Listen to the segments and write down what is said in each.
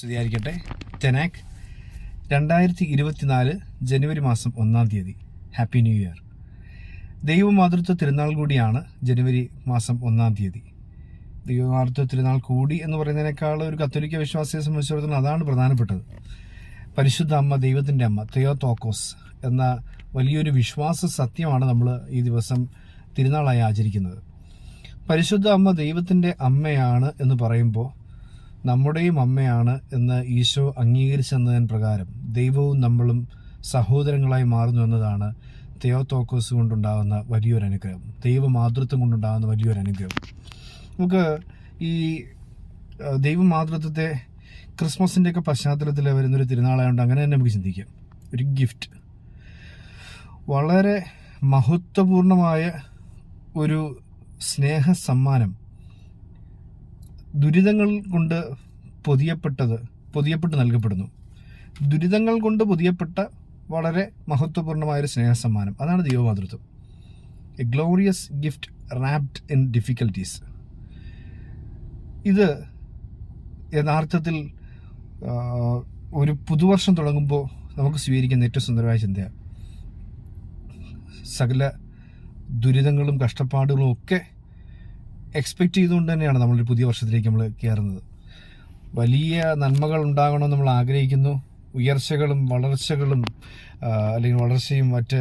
സ്തുതിയായിരിക്കട്ടെ തെനാക് രണ്ടായിരത്തി ഇരുപത്തിനാല് ജനുവരി മാസം ഒന്നാം തീയതി. ഹാപ്പി ന്യൂ ഇയർ ദൈവമാതൃത്വ തിരുനാൾ കൂടിയാണ് ജനുവരി മാസം ഒന്നാം തീയതി. ദൈവമാതൃത്വ തിരുനാൾ കൂടി എന്ന് പറയുന്നതിനേക്കാൾ ഒരു കത്തോലിക്ക വിശ്വാസിയെ സംബന്ധിച്ചിടത്തോളം അതാണ് പ്രധാനപ്പെട്ടത്. പരിശുദ്ധ അമ്മ ദൈവത്തിന്റെ അമ്മ തെയോതോക്കോസ് എന്ന വലിയൊരു വിശ്വാസ സത്യമാണ് നമ്മൾ ഈ ദിവസം തിരുനാളായി ആചരിക്കുന്നത്. പരിശുദ്ധ അമ്മ ദൈവത്തിന്റെ അമ്മയാണ് എന്ന് പറയുമ്പോൾ നമ്മുടെയും അമ്മയാണ് എന്ന് ഈശോ അംഗീകരിച്ചെന്നതിന് പ്രകാരം ദൈവവും നമ്മളും സഹോദരങ്ങളായി മാറുന്നു എന്നതാണ് തെയോത്തോക്കോസ് കൊണ്ടുണ്ടാകുന്ന വലിയൊരു അനുഗ്രഹം. ദൈവമാതൃത്വം കൊണ്ടുണ്ടാകുന്ന വലിയൊരു അനുഗ്രഹം. നമുക്ക് ഈ ദൈവമാതൃത്വത്തെ ക്രിസ്മസിന്റെയൊക്കെ പശ്ചാത്തലത്തിൽ വരുന്നൊരു തിരുനാളായതുകൊണ്ട് അങ്ങനെ തന്നെ നമുക്ക് ചിന്തിക്കാം. ഒരു ഗിഫ്റ്റ്. വളരെ മഹത്വപൂർണമായ ഒരു സ്നേഹ സമ്മാനം ദുരിതങ്ങൾ കൊണ്ട് പൊതിയപ്പെട്ടത് പൊതിയപ്പെട്ട് നൽകപ്പെടുന്നു. ദുരിതങ്ങൾ കൊണ്ട് പൊതിയപ്പെട്ട വളരെ മഹത്വപൂർണമായ ഒരു സ്നേഹ സമ്മാനം അതാണ് ദൈവമാതൃത്വം. A glorious gift wrapped in difficulties ഇത് യഥാർത്ഥത്തിൽ ഒരു പുതുവർഷം തുടങ്ങുമ്പോൾ നമുക്ക് സ്വീകരിക്കുന്ന ഏറ്റവും സുന്ദരമായ ചിന്തയാണ്. സകല ദുരിതങ്ങളും കഷ്ടപ്പാടുകളും ഒക്കെ എക്സ്പെക്റ്റ് ചെയ്തുകൊണ്ട് തന്നെയാണ് നമ്മളൊരു പുതിയ വർഷത്തിലേക്ക് നമ്മൾ കയറുന്നത് വലിയ നന്മകൾ ഉണ്ടാകണമെന്ന് നമ്മൾ ആഗ്രഹിക്കുന്നു. ഉയർച്ചകളും വളർച്ചകളും അല്ലെങ്കിൽ വളർച്ചയും മറ്റ്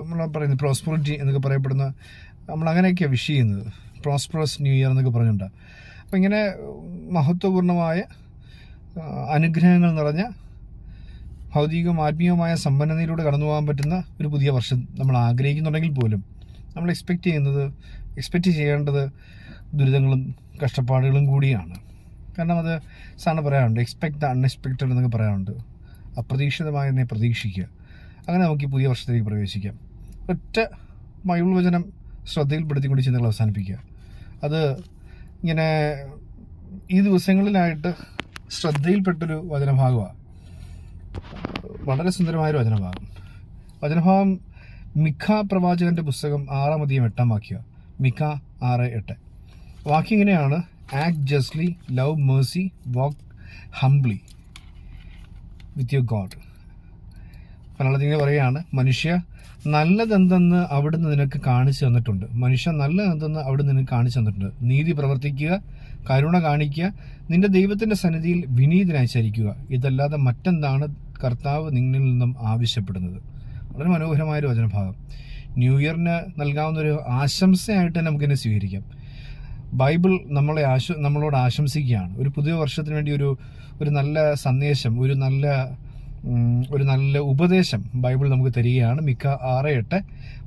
നമ്മൾ പറയുന്നത് പ്രോസ്പെറിറ്റി എന്നൊക്കെ പറയപ്പെടുന്ന നമ്മൾ അങ്ങനെയൊക്കെയാണ് വിഷ് ചെയ്യുന്നത്. പ്രോസ്പെറസ് ന്യൂ ഇയർ എന്നൊക്കെ പറഞ്ഞിട്ടുണ്ട്. അപ്പം ഇങ്ങനെ മഹത്വപൂർണമായ അനുഗ്രഹങ്ങൾ നിറഞ്ഞ ഭൗതികവും ആത്മീയവുമായ സമ്പന്നതയിലൂടെ കടന്നു പോകാൻ പറ്റുന്ന ഒരു പുതിയ വർഷം നമ്മൾ ആഗ്രഹിക്കുന്നുണ്ടെങ്കിൽ പോലും നമ്മൾ എക്സ്പെക്റ്റ് ചെയ്യുന്നത് എക്സ്പെക്റ്റ് ചെയ്യേണ്ടത് ദുരിതങ്ങളും കഷ്ടപ്പാടുകളും കൂടിയാണ്. കാരണം അത് സാറിന് പറയാറുണ്ട് എക്സ്പെക്ട് ദ അൺഎക്സ്പെക്റ്റഡ് എന്നൊക്കെ പറയാറുണ്ട് അപ്രതീക്ഷിതമായതിനെ പ്രതീക്ഷിക്കുക. അങ്ങനെ നമുക്ക് പുതിയ വർഷത്തിലേക്ക് പ്രവേശിക്കാം. ഒറ്റ മയുൾ വചനം ശ്രദ്ധയിൽപ്പെടുത്തിക്കൊണ്ട് ചിന്തകൾ അവസാനിപ്പിക്കുക. അത് ഇങ്ങനെ ഈ ദിവസങ്ങളിലായിട്ട് ശ്രദ്ധയിൽപ്പെട്ടൊരു വചനഭാഗമാണ്. വളരെ സുന്ദരമായൊരു വചനഭാഗം. വചനഭാഗം മിഖ പ്രവാചകന്റെ പുസ്തകം ആറാം അധികം എട്ടാം വാക്യ. മിഖ ആറ് എട്ട്. വാക്യം ഇങ്ങനെയാണ്. Act justly love mercy walk humbly with your God മലയാളത്തിൽ പറയുകയാണ്. മനുഷ്യ നല്ലതെന്തെന്ന് അവിടുന്ന് നിനക്ക് കാണിച്ചു തന്നിട്ടുണ്ട്. മനുഷ്യ നല്ലതെന്തെന്ന് അവിടുന്ന് നിനക്ക് കാണിച്ചു തന്നിട്ടുണ്ട്. നീതി പ്രവർത്തിക്കുക കരുണ കാണിക്കുക നിന്റെ ദൈവത്തിന്റെ സന്നിധിയിൽ വിനീതനായി ചരിക്കുക. ഇതല്ലാതെ മറ്റെന്താണ് കർത്താവ് നിന്നിൽ നിന്നും ആവശ്യപ്പെടുന്നത്? വളരെ മനോഹരമായൊരു വചനഭാഗം. ന്യൂ ഇയറിന് നൽകാവുന്ന ഒരു ആശംസയായിട്ട് തന്നെ നമുക്കിനെ സ്വീകരിക്കാം. ബൈബിൾ നമ്മളെ ആശ നമ്മളോട് ആശംസിക്കുകയാണ്. ഒരു പുതിയ വർഷത്തിന് വേണ്ടി ഒരു ഒരു നല്ല സന്ദേശം ഒരു നല്ല ഒരു നല്ല ഉപദേശം ബൈബിൾ നമുക്ക് തരികയാണ്. മിക്ക ആറ് എട്ട്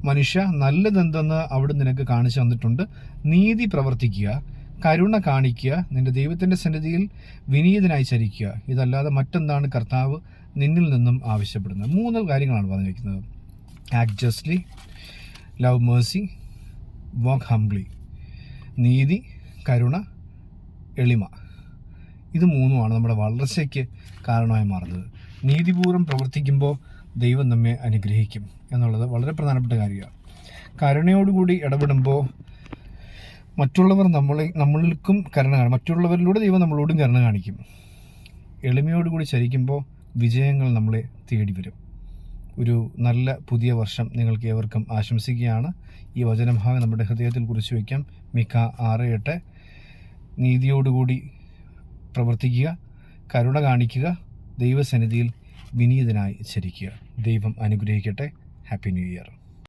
മനുഷ്യ നല്ലതെന്തെന്ന് അവിടെ നിനക്ക് കാണിച്ചു തന്നിട്ടുണ്ട്. നീതി പ്രവർത്തിക്കുക കരുണ കാണിക്കുക നിന്റെ ദൈവത്തിന്റെ സന്നിധിയിൽ വിനീതനായി ചരിക്കുക. ഇതല്ലാതെ മറ്റെന്താണ് കർത്താവ് നിന്നിൽ നിന്നും ആവശ്യപ്പെടുന്നത്. മൂന്ന് കാര്യങ്ങളാണ് പറഞ്ഞു വയ്ക്കുന്നത് act justly love mercy walk humbly നീതി കരുണ എളിമ. ഇത് മൂന്നുമാണ് നമ്മുടെ വളർച്ചയ്ക്ക് കാരണമായി മാറുന്നത്. നീതിപൂർവം പ്രവർത്തിക്കുമ്പോൾ ദൈവം നമ്മെ അനുഗ്രഹിക്കും എന്നുള്ളത് വളരെ പ്രധാനപ്പെട്ട കാര്യമാണ്. കരുണയോടുകൂടി ഇടപെടുമ്പോൾ മറ്റുള്ളവർ നമ്മളെ നമ്മൾക്കും കരുണ കാണും മറ്റുള്ളവരിലൂടെ ദൈവം നമ്മളോടും കരുണ കാണിക്കും. എളിമയോടുകൂടി ചരിക്കുമ്പോൾ വിജയങ്ങൾ നമ്മളെ തേടി വരും ഒരു നല്ല പുതിയ വർഷം നിങ്ങൾക്ക് ഏവർക്കും ആശംസിക്കുകയാണ്. ഈ വചനഭാഗം നമ്മുടെ ഹൃദയത്തിൽ കുറിച്ച് വയ്ക്കാം. മിക്ക ആറ് എട്ട്. നീതിയോടുകൂടി പ്രവർത്തിക്കുക കരുണ കാണിക്കുക ദൈവസന്നിധിയിൽ വിനീതനായി ചരിക്കുക. ദൈവം അനുഗ്രഹിക്കട്ടെ. Happy new year.